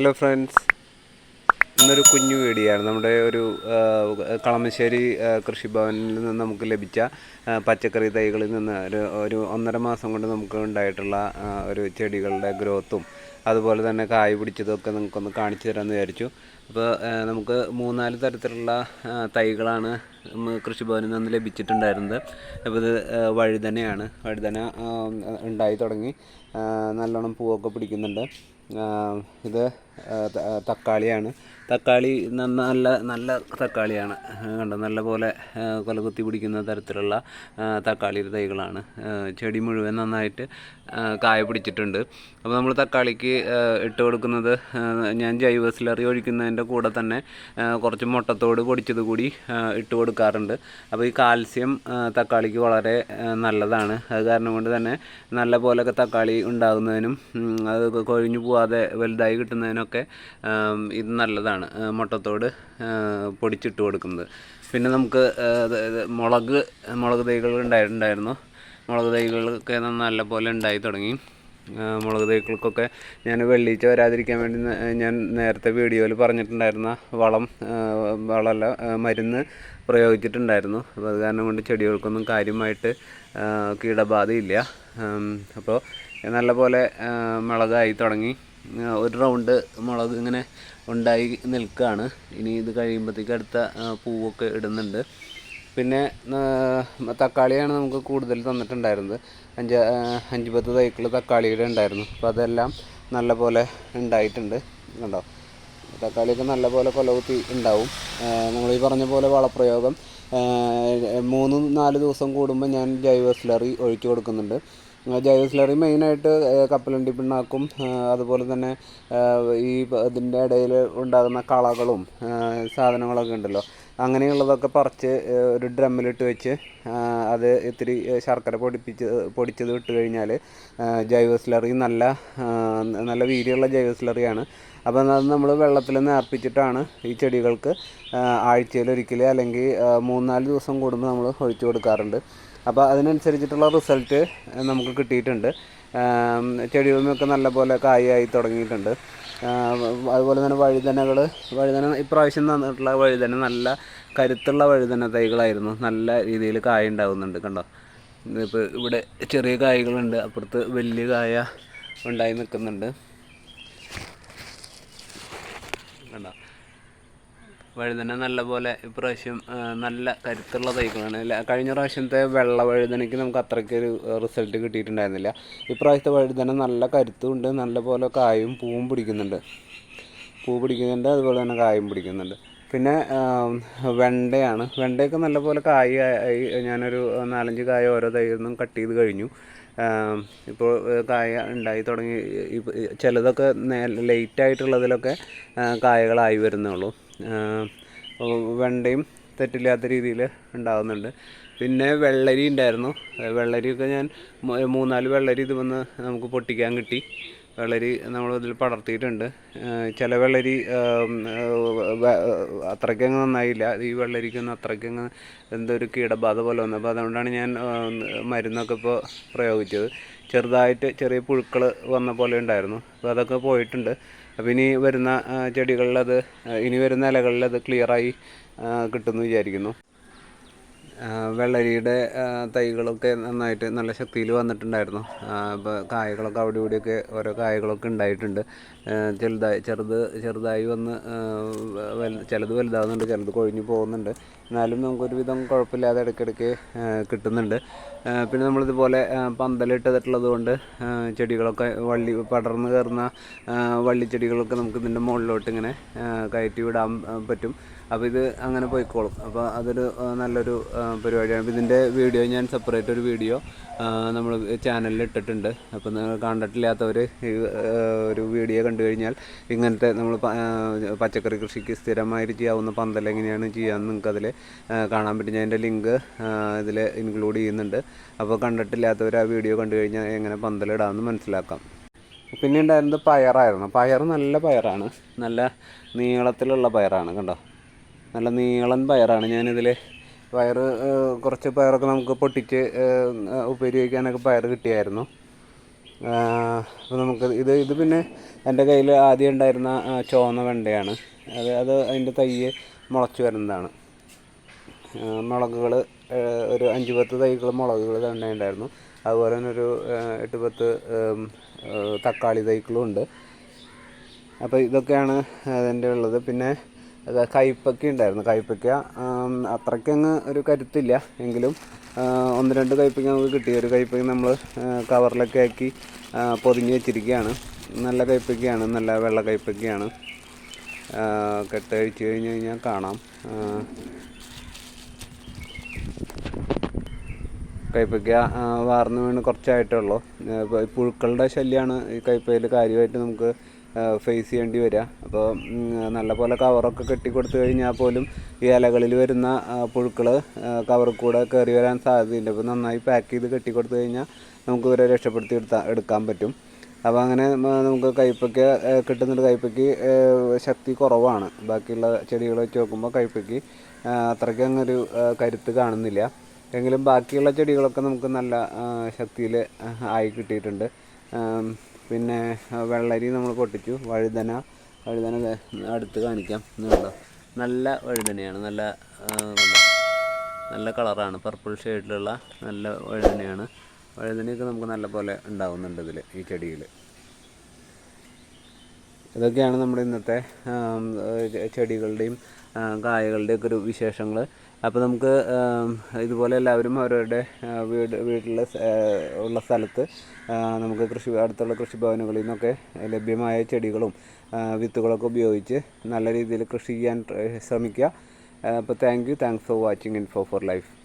Hello friends ഇന്നൊരു കുഞ്ഞു വീടിയാണ് നമ്മുടെ ഒരു കളമശ്ശേരി കൃഷിഭവനിൽ നിന്ന് നമുക്ക് ലഭിച്ച പച്ചക്കറി തൈകളിൽ നിന്ന് ഒരു ഒരു ഒന്നര മാസം കൊണ്ട് നമുക്ക് ഉണ്ടായിട്ടുള്ള ഒരു ചെടികളുടെ ഗ്രോത്തും അതുപോലെ തന്നെ കായ് പിടിച്ചതൊക്കെ നിങ്ങൾക്കൊന്ന് കാണിച്ചു തരാമെന്ന് വിചാരിച്ചു. അപ്പോൾ നമുക്ക് മൂന്നാൽ തരത്തിലുള്ള തൈകളാണ് കൃഷിഭവനിൽ നിന്ന് ലഭിച്ചിട്ടുണ്ടായിരുന്നത്. അപ്പോൾ ഇത് വഴുതനയാണ്. വഴുതന ഉണ്ടായി തുടങ്ങി. നല്ലോണം പൂവൊക്കെ പിടിക്കുന്നുണ്ട്. ഇത് തക്കാളിയാണ്. തക്കാളി നല്ല നല്ല തക്കാളിയാണ്. കണ്ടോ? നല്ല പോലെ കൊലകുത്തി പിടിക്കുന്ന തരത്തിലുള്ള തക്കാളിയുടെ തൈകളാണ്. ചെടി മുഴുവൻ നന്നായിട്ട് കായ പിടിച്ചിട്ടുണ്ട്. അപ്പോൾ നമ്മൾ തക്കാളിക്ക് ഇട്ട് കൊടുക്കുന്നത് ഞാൻ ജൈവ സ്ലറി ഒഴിക്കുന്നതിന്റെ കൂടെ തന്നെ കുറച്ച് മുട്ടത്തോട് പൊടിച്ചത് കൂടി ഇട്ട് കൊടുക്കാറുണ്ട്. അപ്പോൾ ഈ കാൽസ്യം തക്കാളിക്ക് വളരെ നല്ലതാണ്. അത് കാരണം കൊണ്ട് തന്നെ നല്ല പോലൊക്കെ തക്കാളി ഉണ്ടാകുന്നതിനും അത് കൊഴിഞ്ഞു പോവാതെ വലുതായി കിട്ടുന്നതിനൊക്കെ ആം, ഇത് നല്ലതാണ്. മുട്ടത്തോട് പൊടിച്ചിട്ട് കൊടുക്കുന്നത്. പിന്നെ നമുക്ക് മുളക് മുളക് തൈകൾ ഉണ്ടായിട്ടുണ്ടായിരുന്നു മുളക് തൈകളൊക്കെ നല്ല പോലെ ഉണ്ടായി തുടങ്ങി. മുളക് തൈകൾക്കൊക്കെ ഞാൻ വെള്ളിച്ച വരാതിരിക്കാൻ വേണ്ടി ഞാൻ നേരത്തെ വീഡിയോയിൽ പറഞ്ഞിട്ടുണ്ടായിരുന്ന വളം വളമല്ല മരുന്ന് പ്രയോഗിച്ചിട്ടുണ്ടായിരുന്നു. അപ്പോൾ അത് കാരണം കൊണ്ട് ചെടികൾക്കൊന്നും കാര്യമായിട്ട് കീടബാധയില്ല. അപ്പോൾ നല്ല പോലെ മുളകായി തുടങ്ങി. ഒരു റൗണ്ട് മുളക് ഇങ്ങനെ ഉണ്ടായി നിൽക്കുകയാണ് ഇനി ഇത് കഴിയുമ്പോഴത്തേക്ക് അടുത്ത പൂവൊക്കെ ഇടുന്നുണ്ട്. പിന്നെ തക്കാളിയാണ് നമുക്ക് കൂടുതൽ തന്നിട്ടുണ്ടായിരുന്നത്. അഞ്ച് അഞ്ച് പത്ത് തൈക്കൾ തക്കാളിയുടെ ഉണ്ടായിരുന്നു. അപ്പോൾ അതെല്ലാം നല്ല പോലെ ഉണ്ടായിട്ടുണ്ട്. കണ്ടോ? തക്കാളിയൊക്കെ നല്ല പോലെ കൊലകുത്തി ഉണ്ടാവും. നമ്മൾ ഈ പറഞ്ഞ പോലെ വളപ്രയോഗം മൂന്ന് നാല് ദിവസം കൂടുമ്പോൾ ഞാൻ ജൈവ സ്ലറി ഒഴിച്ചു കൊടുക്കുന്നുണ്ട്. ജൈവ സ്ലറി മെയിനായിട്ട് കപ്പലണ്ടി പിണ്ണാക്കും അതുപോലെ തന്നെ ഈ ഇതിന്റെ ഇടയിൽ ഉണ്ടാകുന്ന കളകളും സാധനങ്ങളൊക്കെ ഉണ്ടല്ലോ. അങ്ങനെയുള്ളതൊക്കെ പറിച്ച് ഒരു ഡ്രമ്മിലിട്ട് വെച്ച് അത് ഇത്തിരി ശർക്കര പൊടിപ്പിച്ച് പൊടിച്ചത് ഇട്ട് കഴിഞ്ഞാൽ ജൈവ സ്ലറി നല്ല നല്ല വീതിയുള്ള ജൈവ സ്ലറിയാണ്. അപ്പോൾ അത് നമ്മൾ വെള്ളത്തിൽ നേർപ്പിച്ചിട്ടാണ് ഈ ചെടികൾക്ക് ആഴ്ചയിലൊരിക്കൽ അല്ലെങ്കിൽ മൂന്നാൽ ദിവസം കൂടുമ്പോൾ നമ്മൾ ഒഴിച്ചു കൊടുക്കാറുണ്ട്. അപ്പോൾ അതിനനുസരിച്ചിട്ടുള്ള റിസൾട്ട് നമുക്ക് കിട്ടിയിട്ടുണ്ട്. ചെടികളിലൊക്കെ നല്ല പോലെ കായായി തുടങ്ങിയിട്ടുണ്ട്. അതുപോലെ തന്നെ വഴുതനകൾ വഴുതന ഇപ്രാവശ്യം തന്നിട്ടുള്ള വഴുതന നല്ല കരുത്തുള്ള വഴുതന തൈകളായിരുന്നു. നല്ല രീതിയിൽ കായ ഉണ്ടാകുന്നുണ്ട് കണ്ടോ? ഇപ്പോൾ ഇവിടെ ചെറിയ കായകളുണ്ട്. അപ്പുറത്ത് വലിയ കായ ഉണ്ടായി നിൽക്കുന്നുണ്ട്. കണ്ടോ? വഴുതന നല്ലപോലെ ഇപ്രാവശ്യം നല്ല കരുത്തുള്ള തൈകളാണ്. കഴിഞ്ഞ പ്രാവശ്യത്തെ വെള്ള വഴുതനയ്ക്ക് നമുക്ക് അത്രയ്ക്കൊരു റിസൾട്ട് കിട്ടിയിട്ടുണ്ടായിരുന്നില്ല. ഇപ്രാവശ്യത്തെ വഴുതന നല്ല കരുത്തുമുണ്ട് നല്ല പോലെ കായും പൂവും പിടിക്കുന്നുണ്ട്. പൂ പിടിക്കുന്നുണ്ട് അതുപോലെ തന്നെ കായും പിടിക്കുന്നുണ്ട്. പിന്നെ വെണ്ടയാണ്. വെണ്ടയൊക്കെ നല്ലപോലെ കായ് ഞാനൊരു നാലഞ്ച് കായ ഓരോ തൈയിൽ നിന്നും കട്ട് ചെയ്ത് കഴിഞ്ഞു. ഇപ്പോൾ കായ ഉണ്ടായി തുടങ്ങി. ചിലതൊക്കെ ലേറ്റ് ആയിട്ടുള്ളതിലൊക്കെ കായകളായി വരുന്നുള്ളൂ വെണ്ടയും തെറ്റില്ലാത്ത രീതിയിൽ ഉണ്ടാകുന്നുണ്ട് പിന്നെ വെള്ളരി ഉണ്ടായിരുന്നു. വെള്ളരിയൊക്കെ ഞാൻ മൂന്നാൽ വെള്ളരി ഇത് വന്ന് നമുക്ക് പൊട്ടിക്കാൻ കിട്ടി. വെള്ളരി നമ്മൾ ഇതിൽ പടർത്തിയിട്ടുണ്ട് ചില വെള്ളരി അത്രയ്ക്കങ്ങ് നന്നായില്ല. ഈ വെള്ളരിക്കൊന്നും അത്രയ്ക്കങ്ങ് എന്തൊരു കീടബാധ പോലെ വന്നു. അപ്പോൾ അതുകൊണ്ടാണ് ഞാൻ മരുന്നൊക്കെ ഇപ്പോൾ പ്രയോഗിച്ചത്. ചെറുതായിട്ട് ചെറിയ പുഴുക്കൾ വന്ന പോലെ ഉണ്ടായിരുന്നു. അപ്പോൾ അതൊക്കെ പോയിട്ടുണ്ട്. അപ്പോൾ ഇനി വരുന്ന ചെടികളിലത് ഇനി വരുന്ന ഇലകളിലത് ക്ലിയറായി കിട്ടുമെന്ന് വിചാരിക്കുന്നു. വെള്ളരിയുടെ തൈകളൊക്കെ നന്നായിട്ട് നല്ല ശക്തിയിൽ വന്നിട്ടുണ്ടായിരുന്നു. ഇപ്പോൾ കായകളൊക്കെ അവിടെ ഇവിടെയൊക്കെ ഓരോ കായകളൊക്കെ ഉണ്ടായിട്ടുണ്ട്. ചെറുതായി ചെറുത് ചെറുതായി വന്ന് ചിലത് വലുതാവുന്നുണ്ട് ചിലത് കൊഴിഞ്ഞു പോകുന്നുണ്ട്. എന്നാലും നമുക്കൊരുവിധം കുഴപ്പമില്ലാതെ ഇടയ്ക്കിടയ്ക്ക് കിട്ടുന്നുണ്ട്. പിന്നെ നമ്മളിതുപോലെ പന്തലിട്ടതിട്ടുള്ളത് കൊണ്ട് ചെടികളൊക്കെ വള്ളി പടർന്ന് കയറുന്ന വള്ളിച്ചെടികളൊക്കെ നമുക്ക് ഇതിന്റെ മുകളിലോട്ട് ഇങ്ങനെ കയറ്റി വിടാൻ പറ്റും. അപ്പോൾ ഇത് അങ്ങനെ പോയിക്കോളും. അപ്പോൾ അതൊരു നല്ലൊരു പരിപാടിയാണ്. അപ്പോൾ ഇതിന്റെ വീഡിയോ ഞാൻ സെപ്പറേറ്റ് ഒരു വീഡിയോ നമ്മൾ ചാനലിൽ ഇട്ടിട്ടുണ്ട്. അപ്പോൾ നിങ്ങൾ കണ്ടിട്ടില്ലാത്തവർ ഒരു വീഡിയോ കണ്ടു കഴിഞ്ഞാൽ ഇങ്ങനത്തെ നമ്മൾ പച്ചക്കറി കൃഷിക്ക് സ്ഥിരമായിട്ട് ചെയ്യാവുന്ന പന്തൽ എങ്ങനെയാണ് ചെയ്യാമെന്ന് നിങ്ങൾക്ക് അതിൽ കാണാൻ പറ്റും. ഞാൻ എന്റെ ലിങ്ക് ഇതിൽ ഇൻക്ലൂഡ് ചെയ്യുന്നുണ്ട്. അപ്പോൾ കണ്ടിട്ടില്ലാത്തവർ ആ വീഡിയോ കണ്ടു കഴിഞ്ഞാൽ എങ്ങനെ പന്തലിടാമെന്ന് മനസ്സിലാക്കാം. പിന്നെ ഉണ്ടായിരുന്നത് പയറായിരുന്നു. പയർ നല്ല പയറാണ്. നല്ല നീളത്തിലുള്ള പയറാണ് കണ്ടോ? നല്ല നീളൻ പയറാണ് ഞാനിതിൽ പയർ കുറച്ച് പയറൊക്കെ നമുക്ക് പൊട്ടിച്ച് ഉപയോഗിക്കാനൊക്കെ പയർ കിട്ടിയായിരുന്നു. അപ്പോൾ നമുക്ക് ഇത് ഇത് പിന്നെ എന്റെ കയ്യിൽ ആദ്യം ഉണ്ടായിരുന്ന ചുവന്ന വെണ്ടയാണ്. അത് അത് അതിന്റെ തയ്യ് മുളച്ച് വരുന്നതാണ്. മുളകുകൾ ഒരു അഞ്ച് പത്ത് തൈകൾ മുളകുകൾ തന്നെ ഉണ്ടായിരുന്നു. അതുപോലെ തന്നെ ഒരു എട്ട് പത്ത് തക്കാളി തൈകളും ഉണ്ട്. അപ്പോൾ ഇതൊക്കെയാണ് അതിന്റെ ഉള്ളത്. പിന്നെ അത് കയ്പ്പയ്ക്ക ഉണ്ടായിരുന്നു. കയ്പ്പയ്ക്ക ആം, അത്രയ്ക്കങ്ങ് ഒരു കരുത്തില്ല. എങ്കിലും ഒന്ന് രണ്ട് കയ്പ്പയ്ക്ക നമുക്ക് കിട്ടി. ഒരു കയ്പ്പയ്ക്ക നമ്മൾ കവറിലൊക്കെ ആക്കി പൊതിഞ്ഞ് വെച്ചിരിക്കുകയാണ്. നല്ല കയ്പ്പയ്ക്കയാണ് നല്ല വെള്ള കയ്പ്പയ്ക്കയാണ് കെട്ട് കഴിച്ചു കഴിഞ്ഞ് കഴിഞ്ഞാൽ കാണാം. ആ, വാർന്നു വീണ് കുറച്ചായിട്ടേ ഉള്ളൂ. ഇപ്പൊ ഈ പുഴുക്കളുടെ ശല്യമാണ് ഈ കയ്പയിൽ കാര്യമായിട്ട് നമുക്ക് ഫേസ് ചെയ്യേണ്ടി വരിക അപ്പോൾ നല്ല പോലെ കവറൊക്കെ കെട്ടിക്കൊടുത്തു കഴിഞ്ഞാൽ പോലും ഈ ഇലകളിൽ വരുന്ന പുഴുക്കൾ കവറിൽ കൂടെ കയറി വരാൻ സാധ്യതയുണ്ട്. അപ്പോൾ നന്നായി പാക്ക് ചെയ്ത് കെട്ടിക്കൊടുത്തു കഴിഞ്ഞാൽ നമുക്ക് ഇവരെ രക്ഷപ്പെടുത്തി എടുത്താൽ എടുക്കാൻ പറ്റും. അപ്പോൾ അങ്ങനെ നമുക്ക് കയ്പ്പയ്ക്ക കിട്ടുന്നൊരു കയ്പ്പയ്ക്ക് ശക്തി കുറവാണ്. ബാക്കിയുള്ള ചെടികൾ വെച്ച് നോക്കുമ്പോൾ കയ്പ്പയ്ക്ക് ആ, അത്രയ്ക്ക് അങ്ങൊരു കരുത്ത് കാണുന്നില്ല. എങ്കിലും ബാക്കിയുള്ള ചെടികളൊക്കെ നമുക്ക് നല്ല ശക്തിയിൽ ആയി കിട്ടിയിട്ടുണ്ട്. പിന്നെ വെള്ളരി നമ്മൾ പൊട്ടിച്ചു വഴുതന. വഴുതന അടുത്ത് കാണിക്കാം. ഇതുണ്ടോ നല്ല വഴുതനയാണ്. നല്ല നല്ല കളറാണ്. പർപ്പിൾ ഷെയ്ഡിലുള്ള നല്ല വഴുതനയാണ്. വഴുതനയൊക്കെ നമുക്ക് നല്ല പോലെ ഉണ്ടാവുന്നുണ്ട് ഇതിൽ ഈ ചെടിയിൽ ഇതൊക്കെയാണ് നമ്മുടെ ഇന്നത്തെ ചെടികളുടെയും കായകളുടെയൊക്കെ ഒരു വിശേഷങ്ങൾ അപ്പോൾ നമുക്ക് ഇതുപോലെ എല്ലാവരും അവരവരുടെ വീട് വീട്ടിലെ ഉള്ള സ്ഥലത്ത് നമുക്ക് കൃഷി അടുത്തുള്ള കൃഷിഭവനുകളിൽ നിന്നൊക്കെ ലഭ്യമായ ചെടികളും വിത്തുകളൊക്കെ ഉപയോഗിച്ച് നല്ല രീതിയിൽ കൃഷി ചെയ്യാൻ ശ്രമിക്കുക. അപ്പോൾ thank you thanks for watching info for life